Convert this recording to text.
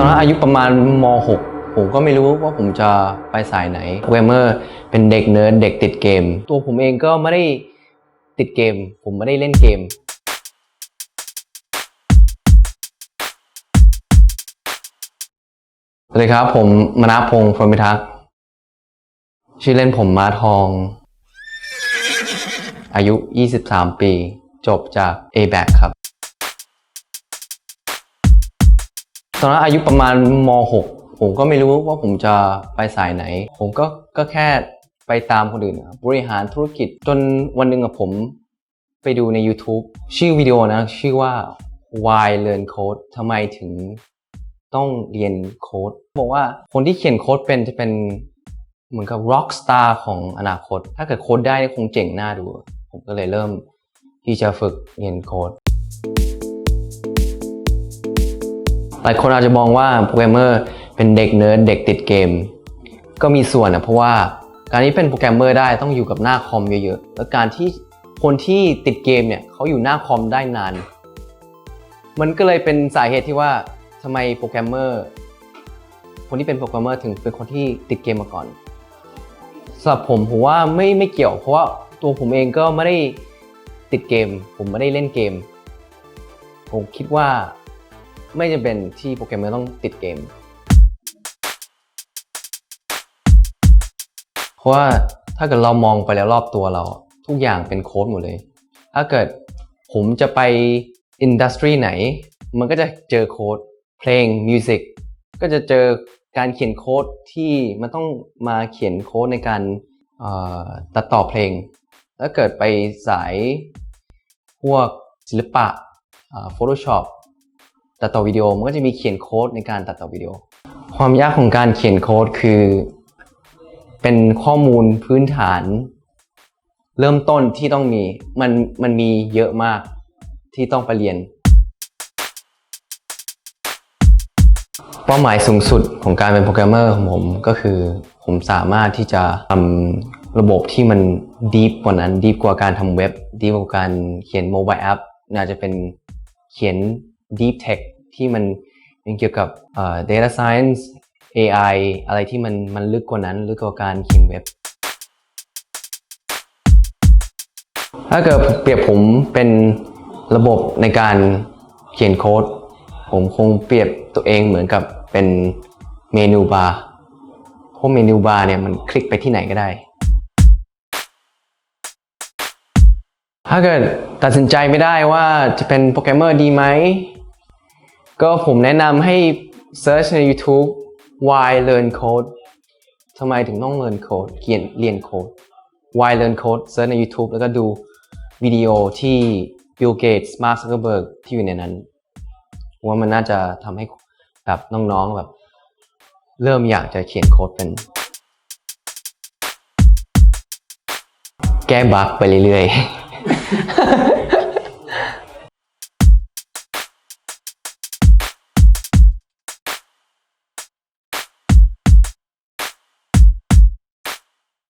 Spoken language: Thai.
ตอนนั้นอายุประมาณม .6 ผมก็ไม่รู้ว่าผมจะไปสายไหนโปรแกรมเมอร์เป็นเด็กเนิร์ดเด็กติดเกม ตัวผมเองก็ไม่ได้ติดเกม ผมไม่ได้เล่นเกม สวัสดีครับ ผมมนาพงศ์พรหมิทักษ์ชื่อเล่นผมมาทอง อายุ 23 ปี จบจาก a b a c ครับ ตอนนั้นอายุประมาณม .6 ผมก็ไม่รู้ว่าผมจะไปสายไหน ผมก็ก็แค่ไปตามคนอื่นอะบริหารธุรกิจจนวันหนึ่งอะผมไปดูใน YouTube ชื่อวิดีโอนะชื่อว่า Why Learn Code ทำไมถึงต้องเรียนโค้ดบอกว่าคนที่เขียนโค้ดเป็นจะเป็นเหมือนกับ rock star ของอนาคต ถ้าเกิดโค้ดได้คงเจ๋งหน้าดู ผมก็เลยเริ่มที่จะฝึกเรียนโค้ด หลายคนอาจจะมองว่าโปรแกรมเมอร์เป็นเด็กเนิร์ดเด็กติดเกม ก็มีส่วนนะเพราะว่าการที่เป็นโปรแกรมเมอร์ได้ต้องอยู่กับหน้าคอมเยอะๆ แล้วการที่คนที่ติดเกมเนี่ยเขาอยู่หน้าคอมได้นาน มันก็เลยเป็นสาเหตุที่ว่าทำไมโปรแกรมเมอร์คนที่เป็นโปรแกรมเมอร์ถึงเป็นคนที่ติดเกมมาก่อนสำหรับผมผมว่าไม่ไม่เกี่ยว เพราะว่าตัวผมเองก็ไม่ได้ติดเกม ผมไม่ได้เล่นเกม ผมคิดว่า ไม่จำเป็นที่โปรแกรมเมอร์ต้องติดเกม เพราะว่าถ้าเกิดเรามองไปแล้วรอบตัวเรา ทุกอย่างเป็นโค้ดหมดเลย ถ้าเกิดผมจะไปอินดัสทรีไหน มันก็จะเจอโค้ดเพลงมิวสิกก็จะเจอการเขียนโค้ดที่มันต้องมาเขียนโค้ดในการตัดต่อเพลง ถ้าเกิดไปสายพวกศิลปะ Photoshop ตัดต่อวิดีโอมันก็จะมีเขียนโค้ดในการตัดต่อวิดีโอ ความยากของการเขียนโค้ดคือ เป็นข้อมูลพื้นฐาน เริ่มต้นที่ต้องมีมันมันมีเยอะมากที่ต้องไปเรียน เป้าหมายสูงสุดของการเป็นโปรแกรมเมอร์ของผมก็คือ ผมสามารถที่จะทำระบบที่มันดีฟกว่านั้นดีกว่าการทำเว็บดีกว่าการเขียนโมบายแอปน่าจะเป็นเขียน Deep Tech ที่มันเป็นเกี่ยวกับ Data Science AI อะไรที่มันมันลึกกว่านั้นลึกกว่าการเขียนเว็บ ถ้าเกิดเปรียบผมเป็นระบบในการเขียนโค้ด ผมคงเปรียบตัวเองเหมือนกับเป็นเมนูบาร์เพราะเมนูบาร์เนี่ยมันคลิกไปที่ไหนก็ได้ ถ้าเกิดตัดสินใจไม่ได้ว่าจะเป็นโปรแกรมเมอร์ดีไหม ก็ผมแนะนำให้ search ใน YouTube why learn code ทำไมถึงต้อง learn code เขียนเรียนโค้ด why learn code search ใน YouTube แล้วก็ดูวิดีโอที่ Bill Gates Mark Zuckerberg ที่อยู่ในนั้นว่ามันน่าจะทำให้แบบน้องๆแบบเริ่มอยากจะเขียนโค้ดเป็นแก้บั๊กไปเรื่อยๆ